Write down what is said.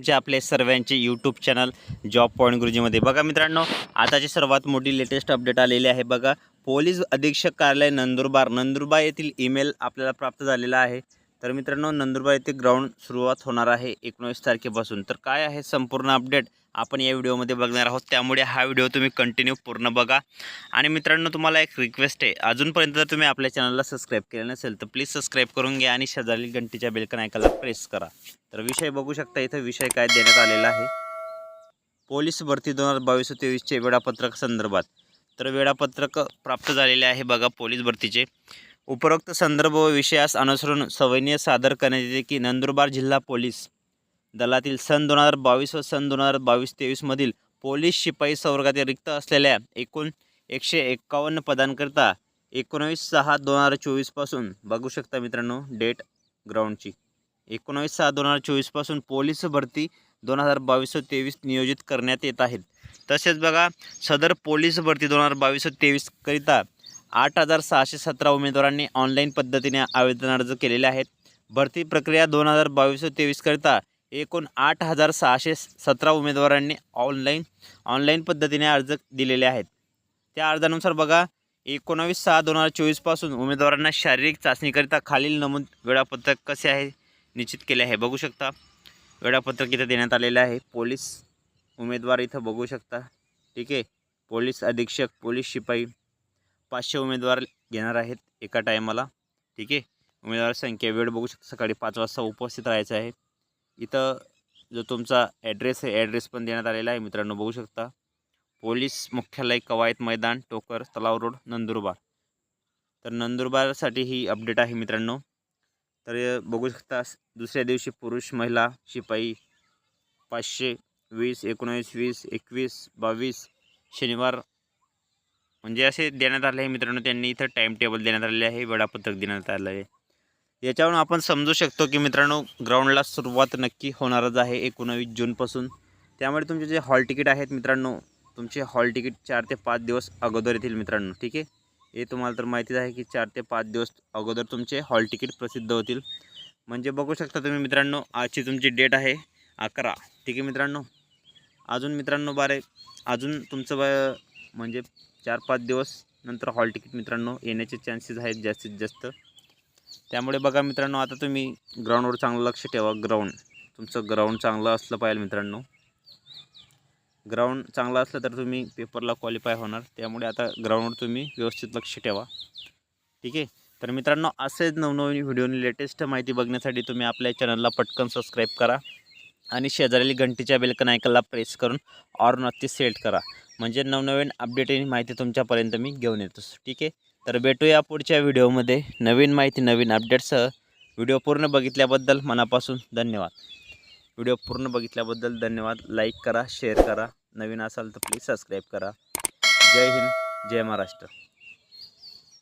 तुमचे आपले सर्वांचे यूट्यूब चॅनल जॉब पॉईंट गुरुजीमध्ये बघा मित्रांनो आताची सर्वात मोठी लेटेस्ट अपडेट आलेली आहे बघा. पोलीस अधीक्षक कार्यालय नंदुरबार नंदुरबार येथील ईमेल आपल्याला प्राप्त झालेला आहे. तर मित्रांनो नंदुरबार येथे ग्राउंड सुरुवात होणार आहे एकोणवीस तारखेपासून. तर काय आहे संपूर्ण अपडेट आपण या व्हिडिओमध्ये बघणार आहोत. त्यामुळे हा व्हिडिओ तुम्ही कंटिन्यू पूर्ण बघा. आणि मित्रांनो तुम्हाला एक रिक्वेस्ट आहे. अजूनपर्यंत जर तुम्ही आपल्या चॅनलला सबस्क्राईब केलं नसेल तर प्लीज सबस्क्राईब करून घ्या आणि शेजारी घंटीच्या बेलकन ऐकायला प्रेस करा. तर विषय बघू शकता इथं विषय काय देण्यात आलेला आहे. पोलीस भरती दोन हजार बावीस तेवीसचे वेळापत्रक संदर्भात. तर वेळापत्रक प्राप्त झालेले आहे बघा पोलीस भरतीचे. उपरोक्त संदर्भ व विषयास अनुसरून सवयनीय सादर करण्यात येते की नंदुरबार जिल्हा पोलीस दलातील सन दोन हजार बावीस व सन दोन हजार बावीस तेवीसमधील पोलीस शिपाई संवर्गातील रिक्त असलेल्या एकूण एकशे एक्कावन्न पदांकरिता एकोणावीस सहा दोन हजार चोवीसपासून बघू शकता मित्रांनो डेट ग्राउंडची. एकोणावीस सहा दोन हजार चोवीसपासून पोलीस भरती दोन हजार बावीस व तेवीस नियोजित करण्यात येत आहेत. तसेच बघा सदर पोलीस भरती दोन हजार बावीस व तेवीसकरिता आठ हजार सहाशे सतरा उमेदवारांनी ऑनलाईन पद्धतीने आवेदन अर्ज केलेले आहेत. भरती प्रक्रिया दोन हजार बावीस तेवीसकरिता एकूण आठ हजार सहाशे सतरा उमेदवारांनी ऑनलाईन ऑनलाईन पद्धतीने अर्ज दिलेले आहेत. त्या अर्जानुसार बघा एकोणावीस सहा दोन हजार चोवीसपासून उमेदवारांना शारीरिक चाचणीकरिता खालील नमूद वेळापत्रक कसे आहे निश्चित केले आहे बघू शकता. वेळापत्रक इथं देण्यात आलेलं आहे. पोलीस उमेदवार इथं बघू शकता. ठीक आहे. पोलीस अधीक्षक पोलीस शिपाई पाचशे उमेदवार घेणार आहेत एका टायमाला. ठीक आहे? उमेदवार संख्या वेळ बघू शकता. सकाळी पाच वाजता उपस्थित राहायचं आहे. इथं जो तुमचा ॲड्रेस आहे ॲड्रेस पण देण्यात आलेला आहे. मित्रांनो बघू शकता. पोलीस मुख्यालय कवायत मैदान टोकर तलाव रोड नंदुरबार. तर नंदुरबारसाठी ही अपडेट आहे मित्रांनो. तर बघू शकता दुसऱ्या दिवशी पुरुष महिला शिपाई पाचशे वीस एकोणावीस वीस एकवीस बावीस शनिवार म्हणजे असे देण्यात आले आहे मित्रांनो त्यांनी इथं टाईम टेबल देण्यात आलेले आहे वेळापत्रक देण्यात आलं आहे. याच्यावरून आपण समजू शकतो की मित्रांनो ग्राउंडला सुरुवात नक्की होणारच आहे एकोणावीस जूनपासून त्यामुळे तुमचे जे हॉल तिकीट आहेत मित्रांनो तुमचे हॉल तिकीट चार ते पाच दिवस अगोदर येतील मित्रांनो ठीक आहे? हे तुम्हाला तर माहितीच आहे की चार ते पाच दिवस अगोदर तुमचे हॉल तिकीट प्रसिद्ध होतील. म्हणजे बघू शकता तुम्ही मित्रांनो आजची तुमची डेट आहे अकरा ठीक आहे मित्रांनो? अजून मित्रांनो बारे अजून तुमचं म्हणजे चार पाच दिवस नंतर हॉल तिकीट मित्रांनो येण्याचे चान्सेस आहेत जास्तीत जास्त. त्यामुळे बघा मित्रांनो आता तुम्ही ग्राउंडवर चांगलं लक्ष ठेवा. ग्राउंड तुमचं ग्राउंड चांगलं असलं पाहिजे मित्रांनो. ग्राउंड चांगलं असलं तर तुम्ही पेपरला क्वालिफाय होणार. त्यामुळे आता ग्राउंडवर तुम्ही व्यवस्थित लक्ष ठेवा. ठीक आहे? तर मित्रांनो असेच नवनवीन व्हिडिओनी लेटेस्ट माहिती बघण्यासाठी तुम्ही आपल्या चॅनलला पटकन सबस्क्राईब करा. आणि शेजारील घंटीच्या बेलकन ऐकायला प्रेस करून ऑर नक्की सेट करा. म्हणजे नवनवीन अपडेट आणि माहिती तुमच्यापर्यंत मी घेऊन येतो. ठीक आहे? तर भेटूया पुढच्या व्हिडिओमध्ये नवीन माहिती नवीन अपडेटसह व्हिडिओ पूर्ण बघितल्याबद्दल मनापासून धन्यवाद. व्हिडिओ पूर्ण बघितल्याबद्दल धन्यवाद. लाईक करा शेअर करा. नवीन असाल तर प्लीज सबस्क्राईब करा. जय हिंद जय महाराष्ट्र.